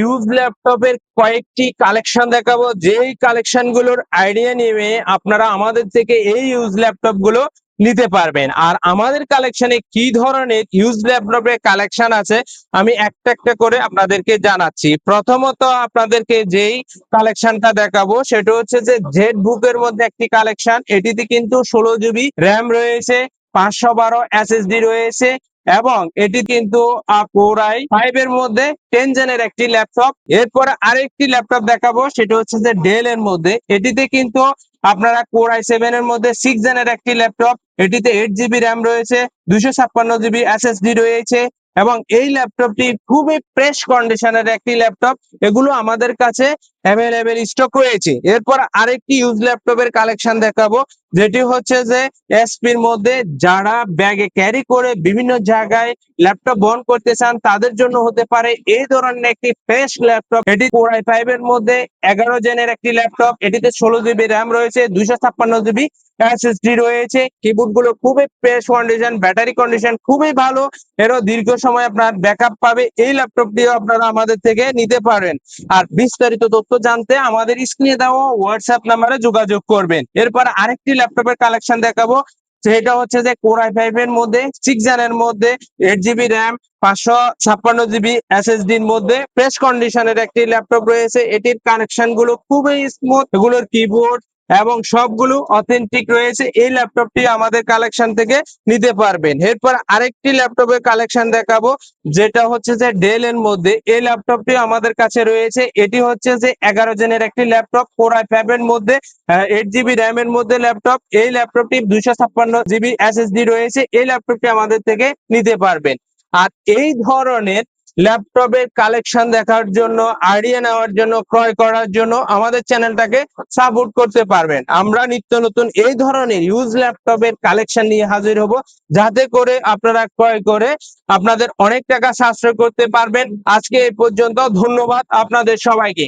Use ল্যাপটপের কয়েকটি collection দেখাবো। যেই কালেকশনগুলোর আইডিয়া নিয়ে আপনারা আমাদের থেকে এই ইউজ ল্যাপটপগুলো নিতে পারবেন। আর আমাদের কালেকশনে কি ধরনের ইউজ ল্যাপটপের কালেকশন আছে, আমি একটা একটা করে আপনাদেরকে জানাচ্ছি। প্রথমত আপনাদেরকে যেই কালেকশনটা দেখাবো, সেটা হচ্ছে যে জেড বুকের মধ্যে একটি কালেকশন এটিতে কিন্তু ষোলো জিবি র্যাম রয়েছে, পাঁচশো বারো এসএসডি রয়েছে এবং এটি কিন্তু মধ্যে টেন জেনের একটি ল্যাপটপ এরপরে আরেকটি ল্যাপটপ দেখাবো, সেটা হচ্ছে যে ডেল এর মধ্যে। এটিতে কিন্তু আপনারা কোরাই সেভেন এর মধ্যে সিক্স জেনের একটি ল্যাপটপ এটিতে এইট জিবি র্যাম রয়েছে দুশো ছাপ্পান্ন জিবি এসএসডি রয়েছে এবং এই ল্যাপটপটি খুবই ফ্রেশ কন্ডিশনের একটি ল্যাপটপ এগুলো আমাদের কাছে অ্যাভেলেবেল স্টক রয়েছে। এরপর আরেকটি ইউজ ল্যাপটপের কালেকশন দেখাবো, যেটি হচ্ছে যে এসপির মধ্যে যারা ব্যাগে ক্যারি করে বিভিন্ন জায়গায় ল্যাপটপ বহন করতে চান, তাদের জন্য হতে পারে এই ধরনের একটি ফ্রেশ ল্যাপটপ এটি কোরাই ফাইভ এর মধ্যে এগারো জেনের একটি ল্যাপটপ এটিতে ষোলো জিবি র্যাম রয়েছে, দুইশো ছাপ্পান্ন জিবি এসএসডি রয়েছে। কিবোর্ডগুলো খুবই ফ্রেশ কন্ডিশন ব্যাটারি কন্ডিশন খুবই ভালো। এরও দীর্ঘ সময় আপনার ব্যাকআপ পাবে। এই ল্যাপটপটিও আপনারা আমাদের থেকে নিতে পারেন। আর বিস্তারিত তথ্য জানতে আমাদের স্ক্রিনে দেওয়া হোয়াটসঅ্যাপ নাম্বারে যোগাযোগ করবেন। এরপর আরেকটি ল্যাপটপের কালেকশন দেখাবো। সেটা হচ্ছে যে কোর আই ফাইভ এর মধ্যে সিক্স জেনের মধ্যে এইট জিবি র্যাম পাঁচশো ছাপ্পান্ন জিবি এসএসডির মধ্যে ফ্রেশ কন্ডিশনের একটি ল্যাপটপ রয়েছে। এটির কানেকশনগুলো খুবই স্মুথ এগুলোর কিবোর্ড এবং সবগুলো অথেন্টিক রয়েছে। এই ল্যাপটপটি আমাদের কালেকশন থেকে নিতে পারবেন। এরপর আরেকটি ল্যাপটপের কালেকশন দেখাবো, যেটা হচ্ছে যে ডেল এর মধ্যে। এই ল্যাপটপটি আমাদের কাছে রয়েছে। এটি হচ্ছে যে এগারো জনের একটি ল্যাপটপ কোরাই ফাইভ এর মধ্যে এইট জিবি র্যাম এর মধ্যে ল্যাপটপ এই ল্যাপটপটি দুইশো ছাপ্পান্ন জিবি এসএসডি রয়েছে। এই ল্যাপটপটি আমাদের থেকে নিতে পারবেন। আর এই ধরনের ল্যাপটপের কালেকশন দেখার জন্য আইডিয়া নেওয়ার জন্য, ক্রয় করার জন্য আমাদের চ্যানেলটাকে সাপোর্ট করতে পারবেন। আমরা নিত্য নতুন এই ধরনের ইউজ ল্যাপটপের কালেকশন নিয়ে হাজির হব, যাতে করে আপনারা ক্রয় করে আপনাদের অনেক টাকা সাশ্রয় করতে পারবেন। আজকে এই পর্যন্ত, ধন্যবাদ আপনাদের সবাইকে।